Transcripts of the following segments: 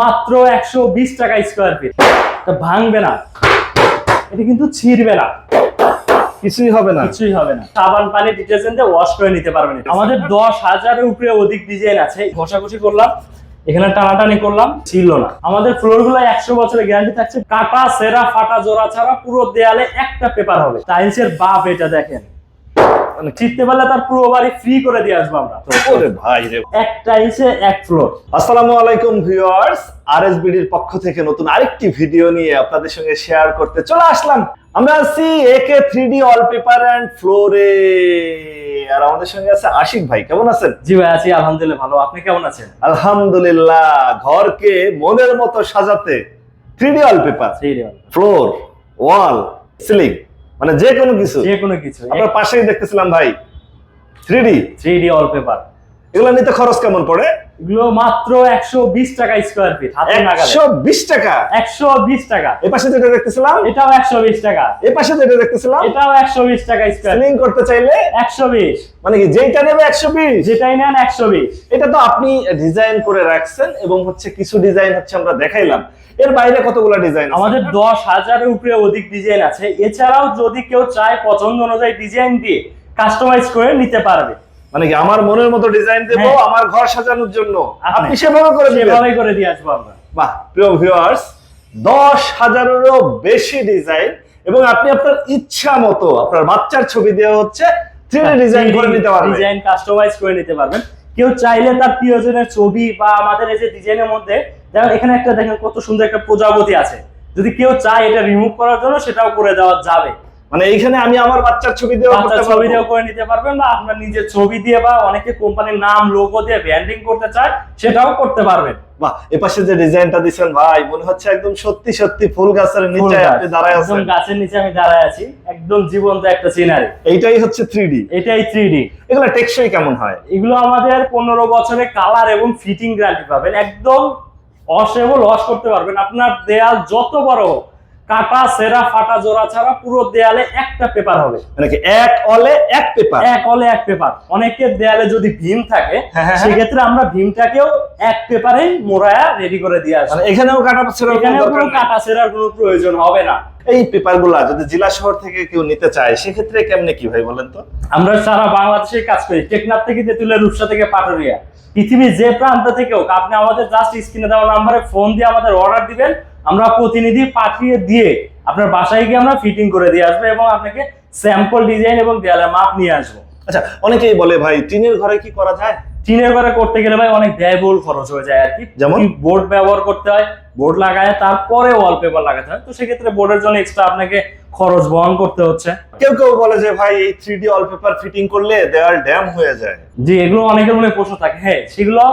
মাত্র একশো বিশ টাকা স্কোয়ার ফিট তা ভাঙবে না। এটা কিন্তু ছিঁড়বে না। কিছুই হবে না। কিছুই হবে না। সাবান পানি ডিটারজেন্ট দিয়ে ওয়াশ করে নিতে পারবেন। আমাদের দশ হাজারের উপরে অধিক ডিজাইন আছে। ঘষাঘষি করলাম। এখানে টানাটানি করলাম। ছিল না। আমাদের ফ্লোরগুলো একশো বছরের গ্যারান্টি থাকছে। কাটা সেরা ফাটা জোড়া ছাড়া পুরো দেয়ালে একটা পেপার হবে। টাইলসের বাপ এটা দেখেন। মানে চিনতে পারলে তার পুরো বাড়ি ফ্রি করে দিয়ে আসব আমরা। ওরে ভাই রে। এক টাইলসে এক ফ্লোর আসসালামু আলাইকুম ভিউয়ার্স আরএসবিডির পক্ষ থেকে নতুন আরেকটি ভিডিও নিয়ে আপনাদের সঙ্গে শেয়ার করতে চলে আসলাম। আমরা আছি একে থ্রি ডি ওয়ালপেপার অ্যান্ড ফ্লোরে আর আমাদের সঙ্গে আছে আশিক ভাই কেমন আছেন? জি ভাই আছি আলহামদুলিল্লাহ ভালো। আপনি কেমন আছেন? আলহামদুলিল্লাহ ঘরকে মনের মতো সাজাতে three D wallpaper three D floor wall ceiling মানে যে কোনো কিছু। যে কোনো কিছু আপনার পাশেই দেখতেছিলাম ভাই three D three D wallpaper এগুলো নিতে খরচ কেমন পড়ে? এগুলো মাত্র একশো বিশ টাকা স্কোয়ার ফিট হাতে নাগালে। একশো বিশ টাকা? একশো বিশ টাকা। এ পাশে যেটা দেখতেছিলাম? এটাও একশো বিশ টাকা। এ পাশে যেটা দেখতেছিলাম? এটাও একশো বিশ টাকা স্কোয়ার সিলিং করতে চাইলে? একশো বিশ। মানে কি যেটা নেবে একশো বিশ? যেটাই নেন একশো বিশ। এটা তো আপনি ডিজাইন করে রাখছেন এবং হচ্ছে কিছু ডিজাইন হচ্ছে আমরা দেখাইলাম। এর বাইরে কতগুলো ডিজাইন আমাদের দশ হাজারের উপরে অধিক ডিজাইন আছে। এছাড়াও যদি কেউ চায় পছন্দ অনুযায়ী ডিজাইন দিয়ে কাস্টমাইজ করে নিতে পারবে। মানে কি আমার মনের মতো ডিজাইন দেব হ্যাঁ। আমার ঘর সাজানোর জন্য? আপনি। সেভাবে করে দিবেন। সেভাবে করে দিয়ে আসব আমরা। বাহ প্রিয় ভিউয়ার্স দশ হাজারেরও বেশি ডিজাইন এবং আপনি আপনার ইচ্ছা মতো আপনার বাচ্চার ছবি দেওয়া হচ্ছে থ্রি ডিজাইন করে নিতে পারবেন। ডিজাইন কাস্টমাইজ করে নিতে পারবেন। কেউ চাইলে তার প্রিয়জনের ছবি বা আমাদের এই যে ডিজাইনের মধ্যে যেমন এখানে একটা দেখেন কত সুন্দর একটা প্রজাপতি আছে। যদি কেউ চায় এটা রিমুভ করার জন্য সেটাও করে দেওয়া যাবে। মানে এইখানে আমি আমার বাচ্চার ছবি দেওয়া বাচ্চার ছবি দিয়েও করে নিতে পারবেন বা আপনার নিজের ছবি দিয়ে বা অনেকে কোম্পানির নাম লোগো দিয়ে ব্র্যান্ডিং করতে চায় সেটাও করতে পারবেন। বাহ এপাশে যে ডিজাইনটা দিছেন ভাই মনে হচ্ছে একদম সত্যি সত্যি ফুল গাছের নিচে। আপনি দাঁড়ায় একদম আছেন। গাছের নিচে আমি দাঁড়ায় আছি একদম জীবন্ত একটা সিনারি এইটাই হচ্ছে থ্রি ডি এটাই থ্রি ডি এগুলো টেকসই কেমন হয়? এগুলো আমাদের পনেরো বছরে কালার এবং ফিটিং গ্যারান্টি পাবেন একদম অসেবল লস করতে পারবেন। আপনার দেয়াল যত বড় হোক কাটা সেরা ফাটা জোড়া ছাড়া পুরো দেয়ালে একটা পেপার হবে। মানে কি এক অলে এক পেপার? এক অলে এক পেপার। অনেকের দেয়ালে যদি ভীম থাকে হ্যাঁ, হ্যাঁ, সেক্ষেত্রে আমরা ভীমটাকেও এক পেপারেই মোড়ায়া রেডি করে দিয়ে আসব। মানে এখানেও কাটা পাচ্ছিল এখানে কোনো কাটা সেরার কোনো প্রয়োজন হবে না। এই পেপারগুলা যদি জেলা শহর থেকে কেউ নিতে চায় সেক্ষেত্রে কেমনে কি ভাই বলেন তো? আমরা সারা বাংলাদেশে কাজ করি। টেকনাফ থেকে তেতুলিয়া রূপসা থেকে পাটুরিয়া। পৃথিবীর যে প্রান্ত থেকে হোক আপনি আমাদের জাস্ট স্ক্রিনে দেওয়া নাম্বারে ফোন দিয়ে আমাদের অর্ডার দিবেন। আমরা প্রতিনিধি পাঠিয়ে দিয়ে আপনার বাসায় গিয়ে আমরা ফিটিং করে দিয়ে আসব এবং আপনাকে স্যাম্পল ডিজাইন এবং দেয়ালের মাপ নিয়ে আসব। আচ্ছা অনেকেই বলে ভাই টিনের ঘরে কি করা যায়? চীনের ঘরে করতে গেলে ভাই অনেক ব্যয়বহুল খরচ হয়ে যায় আর কি। যেমন? বোর্ড ব্যবহার করতে হয় বোর্ড লাগায় তারপরে ওয়ালপেপার লাগাতে হয়। তো সেক্ষেত্রে বোর্ডের জন্য এক্সট্রা আপনাকে খরচ বহন করতে হচ্ছে। কেউ কেউ বলে যে ভাই এই থ্রি ডি ওয়ালপেপার ফিটিং করলে দেওয়াল ড্যাম হয়ে যায়। জি এগুলো অনেকের মনে প্রশ্ন থাকে। হ্যাঁ সেগুলো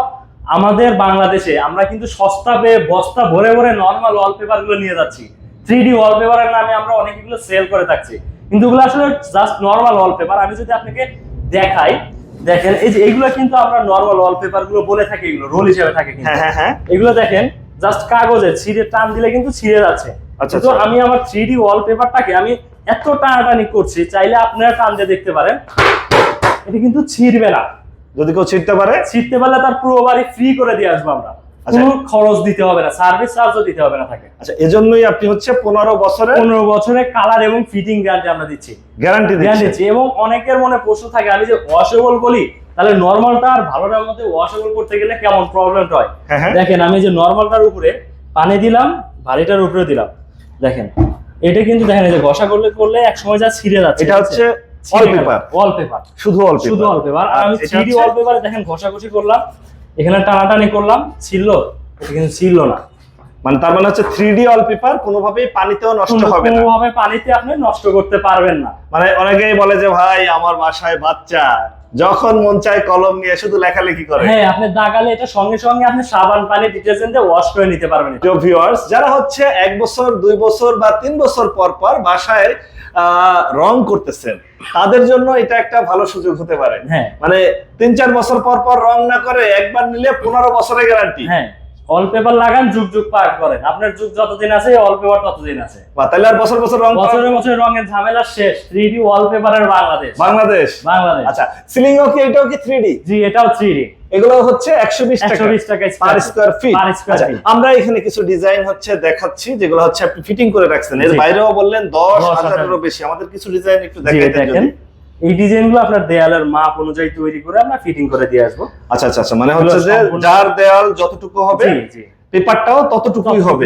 আমাদের বাংলাদেশে আমরা কিন্তু সস্তা পেয়ে বস্তা ভরে ভরে নর্মাল ওয়ালপেপারগুলো নিয়ে যাচ্ছি। থ্রি ডি ওয়ালপেপারের নামে আমরা অনেকগুলো সেল করে থাকছি। কিন্তু এগুলো আসলে জাস্ট নর্মাল ওয়ালপেপার আমি যদি আপনাকে দেখাই দেখেন এই যে এগুলো কিন্তু আমরা নর্মাল ওয়ালপেপারগুলো বলে থাকি এগুলো রোল হিসেবে থাকে কিন্তু। হ্যাঁ হ্যাঁ হ্যাঁ। এগুলো দেখেন জাস্ট কাগজে ছিঁড়ে টান দিলে কিন্তু ছিঁড়ে যাচ্ছে। আচ্ছা, কিন্তু আচ্ছা। আমি আমার থ্রি ডি ওয়ালপেপারটাকে আমি এত টানাটানি করছি চাইলে আপনারা টান দিয়ে দেখতে পারেন। এটা কিন্তু ছিঁড়বে না। যদি কেউ ছিটতে পারে? শিখতে পারলে তার পুরো বাড়ি ফ্রি করে দিয়ে আসব আমরা। আচ্ছা। কোনো খরচ দিতে হবে না সার্ভিস চার্জও দিতে হবে না থাকে আচ্ছা এজন্যই আপনি হচ্ছে পনেরো বছরের পনেরো বছরের কালার এবং ফিটিং গ্যারান্টি আমরা দিচ্ছি। গ্যারান্টি দিচ্ছি। এবং অনেকের মনে প্রশ্ন থাকে আমি যে ওয়াশেবল বলি তাহলে নর্মালটা আর ভালোটার মধ্যে ওয়াশেবল করতে গেলে কেমন প্রবলেমটা হয়? হ্যাঁ হ্যাঁ। দেখেন আমি যে নর্মালটার উপরে পানি দিলাম ভারীটার উপরে দিলাম। দেখেন এটা কিন্তু দেখেন এই যে ঘষা করলে করলে এক সময় যা ছিঁড়ে যাচ্ছে এটা হচ্ছে শুধু ওয়ালপেপার শুধু ওয়ালপেপার আর আমি থ্রি হচ্ছে- ওয়ালপেপারে দেখেন ঘষাঘষি করলাম। এখানে টানাটানি করলাম ছিল। এটা কিন্তু ছিল না। মানে তার মানে হচ্ছে থ্রি ডি ওয়ালপেপার কোনোভাবেই পানিতেও নষ্ট হবে না। কোনোভাবে পানিতে আপনি নষ্ট করতে পারবেন না। মানে অনেকেই বলে যে ভাই আমার বাসায় বাচ্চা। যখন মন চায় কলম নিয়ে শুধু লেখালেখি করে। হ্যাঁ আপনি দাগালে এটা সঙ্গে সঙ্গে আপনি সাবান পানি ডিটারজেন্ট দিয়ে ওয়াশ করে নিতে পারবেন। প্রিয় ভিউয়ার্স যারা হচ্ছে এক বছর দুই বছর বা তিন বছর পর পর বাসায় রং করতেছেন। তাদের জন্য এটা একটা ভালো সুযোগ হতে পারে। হ্যাঁ। মানে তিন চার বছর পর পর রং না করে একবার নিলে পনেরো বছরের গ্যারান্টি হ্যাঁ ওয়ালপেপার লাগান যুগ যুগ পার করেন। আপনার যুগ যতদিন আছে ওয়ালপেপার ততদিন আছে। তাহলে আর বছর বছর রং করা- বছরে বছরে রঙের ঝামেলা শেষ। থ্রি ডি ওয়ালপেপারের বাংলাদেশ। বাংলাদেশ। বাংলাদেশ। আচ্ছা সিলিং ও কি এটাও কি থ্রি ডি জি এটাও থ্রি ডি এগুলো হচ্ছে একশো বিশ টাকা 120 টাকা per square feet square feet। আমরা এখানে কিছু ডিজাইন হচ্ছে দেখাচ্ছি যেগুলো হচ্ছে আপনি ফিটিং করে রাখছেন। এর বাইরেও বললেন দশ হাজারেরও বেশি। আমাদের কিছু ডিজাইন একটু দেখেন। এই ডিজাইনগুলো আপনার দেয়ালের মাপ অনুযায়ী তৈরি করে আমরা ফিটিং করে দিয়ে আসব। আচ্ছা আচ্ছা আচ্ছা। মানে হচ্ছে যে যার দেয়াল যতটুকু হবে পেপারটাও ততটুকুই হবে।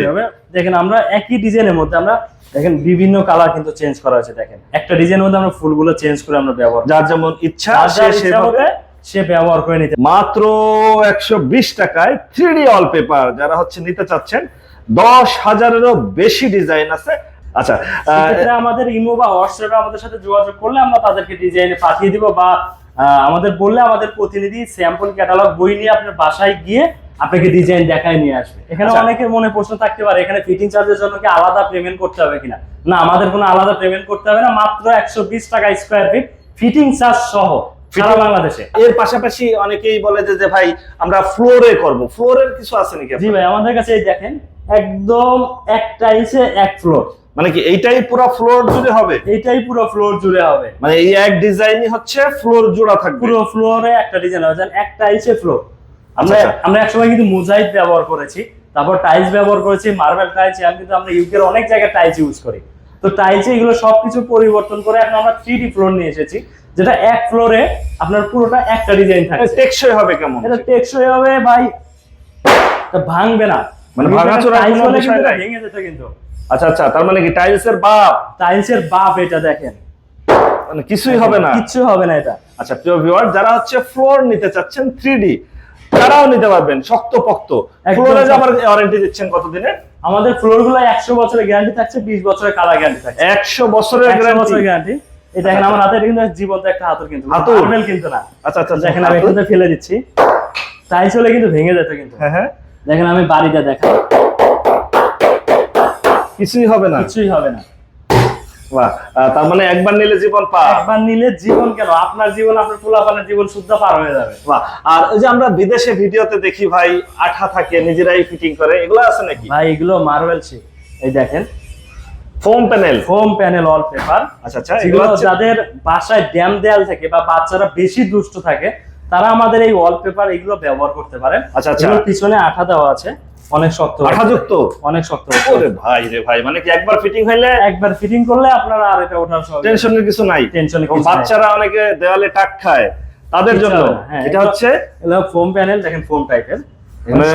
দেখেন আমরা একই ডিজাইনের মধ্যে আমরা দেখেন বিভিন্ন কালার কিন্তু চেঞ্জ করা হয়েছে দেখেন। একটা ডিজাইনের মধ্যে আমরা ফুলগুলো চেঞ্জ করে আমরা ব্যবহার যার যেমন ইচ্ছা সে সেভাবে সে ব্যবহার করে নিতে মাত্র একশো বিশ টাকায় থ্রি অল পেপার যারা হচ্ছে নিতে চাচ্ছেন দশ হাজারেরও বেশি ডিজাইন আছে। আচ্ছা আমাদের ইমো বা হোয়াটসঅ্যাপে আমাদের সাথে যোগাযোগ করলে আমরা তাদেরকে ডিজাইনে পাঠিয়ে দিব বা আমাদের বললে আমাদের প্রতিনিধি স্যাম্পল ক্যাটালগ বই নিয়ে আপনার বাসায় গিয়ে আপনাকে ডিজাইন দেখায় নিয়ে আসবে। এখানে আচ্ছা। অনেকের মনে প্রশ্ন থাকতে পারে এখানে ফিটিং চার্জের জন্য কি আলাদা পেমেন্ট করতে হবে কিনা? না আমাদের কোনো আলাদা পেমেন্ট করতে হবে না মাত্র একশো বিশ টাকা স্কোয়ার ফিট ফিটিং চার্জ সহ। সারা বাংলাদেশে। এর পাশাপাশি অনেকেই বলে যে ভাই আমরা ফ্লোরে করব। ফ্লোরের কিছু আছে নাকি জি ভাই আমাদের কাছে এই দেখেন একদম এক টাইসে এক ফ্লোর মানে কি এইটাই পুরো ফ্লোর জুড়ে হবে? এইটাই পুরো ফ্লোর জুড়ে হবে। মানে এই এক ডিজাইনই হচ্ছে ফ্লোর জোড়া থাকবে। পুরো ফ্লোরে একটা ডিজাইন হবে এক টাইলসে ফ্লোর আমরা আচ্ছা। আমরা একসময় কিন্তু মোজাইক ব্যবহার করেছি তারপর টাইলস ব্যবহার করেছি মার্বেল টাইলস এখন কিন্তু আমরা ইউকের অনেক জায়গায় টাইলস ইউজ করি। তো টাইলসে এগুলো সবকিছু পরিবর্তন করে এখন আমরা থ্রি ফ্লোর নিয়ে এসেছি। যেটা এক ফ্লোরে আপনার পুরোটা একটা ডিজাইন থাকছে। টেকসই হবে কেমন? এটা টেকসই হবে ভাই। ভাঙবে না। মানে টাইলস কোনো বিষয় নাই? ভেঙে যেত কিন্তু। আচ্ছা আচ্ছা তার মানে কি টাইলসের বাপ? টাইলসের বাপ এটা দেখেন। মানে কিছুই হবে না। কিচ্ছু হবে না এটা। আচ্ছা প্রিয় ভিউয়ার যারা হচ্ছে ফ্লোর নিতে চাচ্ছেন থ্রি তারাও নিতে পারবেন শক্ত পক্ত ফ্লোরে যে। আমার ওয়ারেন্টি দিচ্ছেন কতদিনের? আমাদের ফ্লোরগুলো একশো বছরের গ্যারান্টি থাকছে বিশ বছরের কালার গ্যারান্টি থাকছে। একশো বছরের বছরের গ্যারান্টি এই দেখেন আমার হাতে কিন্তু জীবন্ত একটা হাতুর কিন্তু? মার্বেল কিন্তু না। আচ্ছা আচ্ছা দেখেন আমি এখানে ফেলে দিচ্ছি। টাইলস হলে কিন্তু ভেঙে যেত কিন্তু। হ্যাঁ হ্যাঁ। দেখেন আমি বাড়িটা দেখাই। কিছুই হবে না। কিছুই হবে না। বাহ। তার মানে একবার নিলে জীবন পা একবার নিলে জীবন কেন? আপনার জীবন আপনার পোলাপানের জীবন শুদ্ধ পার হয়ে যাবে। বাহ। আর ওই যে আমরা বিদেশে ভিডিওতে দেখি ভাই আঠা থাকে নিজেরাই ফিটিং করে। এগুলো আছে নাকি? ভাই এগুলো মার্বেল এই দেখেন foam panel foam panel wallpaper আচ্ছা আচ্ছা এগুলো যাদের বাসায় ড্যাম দেয়াল থাকে বা বাচ্চারা বেশি দুষ্ট থাকে তারা আমাদের এই ওয়ালপেপার এগুলো ব্যবহার করতে পারেন আচ্ছা, আচ্ছা। পিছনে আঠা দেওয়া আছে। অনেক শক্ত আঠাযুক্ত অনেক শক্ত ওরে ভাই রে ভাই মানে কি একবার ফিটিং হইলে একবার ফিটিং করলে আপনারা আর এটা ওঠার সঙ্গে টেনশনের কিছু নাই। কিছু বাচ্চারা অনেকে দেওয়ালে টাক খায়। তাদের জন্য। হ্যাঁ, এটা হচ্ছে ফোম প্যানেল দেখেন ফোম টাইপের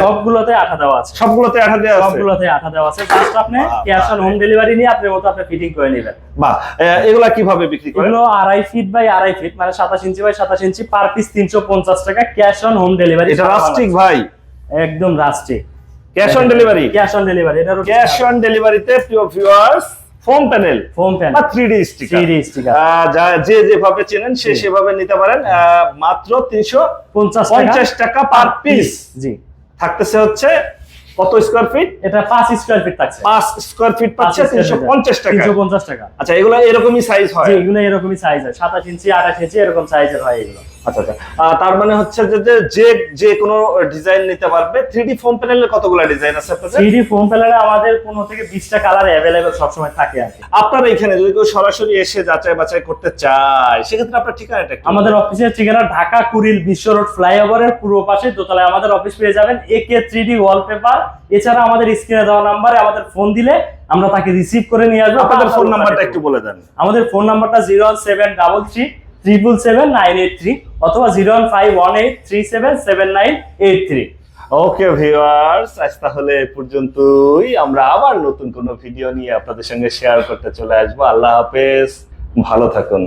সবগুলোতে আঠা দেওয়া আছে। সবগুলোতে আঠা দেওয়া আছে। সবগুলোতে আঠা দেওয়া আছে। জাস্ট আপনি ক্যাশ অন হোম ডেলিভারি নিয়ে আপনার মতো আপনি ফিটিং করে নেবেন। বাহ এগুলা কীভাবে বিক্রি করেন? এগুলো আড়াই ফিট বাই আড়াই ফিট মানে সাতাশ ইঞ্চি বাই সাতাশ ইঞ্চি পার পিস তিনশো পঞ্চাশ টাকা ক্যাশ অন হোম ডেলিভারি এটা রাস্টিক ভাই। একদম rustic cash on delivery cash on delivery এটা ক্যাশ অন ডেলিভারিতে প্রিয় viewers foam panel foam panel বা three D sticker 3D sticker। যে যেভাবে চেনেন সে সেভাবে নিতে পারেন। মাত্র তিনশো পঞ্চাশ পঞ্চাশ টাকা পার পিস জি। থাকতেছে হচ্ছে কত স্কোয়ার ফিট এটা পাঁচ স্কোয়ার ফিট থাকছে। পাঁচ স্কোয়ার ফিট পাচ্ছে তিনশো পঞ্চাশ টাকা। তিনশো পঞ্চাশ টাকা। আচ্ছা এগুলো এরকমই সাইজ হয়। জি এগুলো এরকমই সাইজ হয়। সাতাশ ইঞ্চি আঠাশ ইঞ্চি এরকম সাইজের হয় এগুলো। আচ্ছা আচ্ছা। তার মানে হচ্ছে যে যে যে কোনো ডিজাইন নিতে পারবে থ্রি ডি ফোম প্যানেলের কতগুলো ডিজাইন আছে আপনাদের? থ্রি ডি ফোম প্যানেলে আমাদের পনেরো থেকে বিশটা কালার অ্যাভেলেবেল সবসময় থাকে আর আপনার এখানে যদি কেউ সরাসরি এসে যাচাই বাছাই করতে চায় সেক্ষেত্রে আপনার ঠিকানাটা আমাদের অফিসের ঠিকানা ঢাকা কুড়িল বিশ্ব রোড ফ্লাইওভারের পূর্ব পাশে। দোতলায় আমাদের অফিস পেয়ে যাবেন A K three D wallpaper এছাড়া আমাদের স্ক্রিনে দেওয়া নাম্বারে আমাদের ফোন দিলে আমরা তাকে রিসিভ করে নিয়ে আসব। আপনাদের ফোন নাম্বারটা একটু বলে দেন। আমাদের ফোন নাম্বারটা zero seven double three triple seven nine eight three অথবা zero one five one eight three seven seven nine eight three okay viewers আজ তাহলে এ পর্যন্তই। আমরা আবার নতুন কোনো ভিডিও নিয়ে আপনাদের সঙ্গে শেয়ার করতে চলে আসব। আল্লাহ হাফেজ, ভালো থাকুন।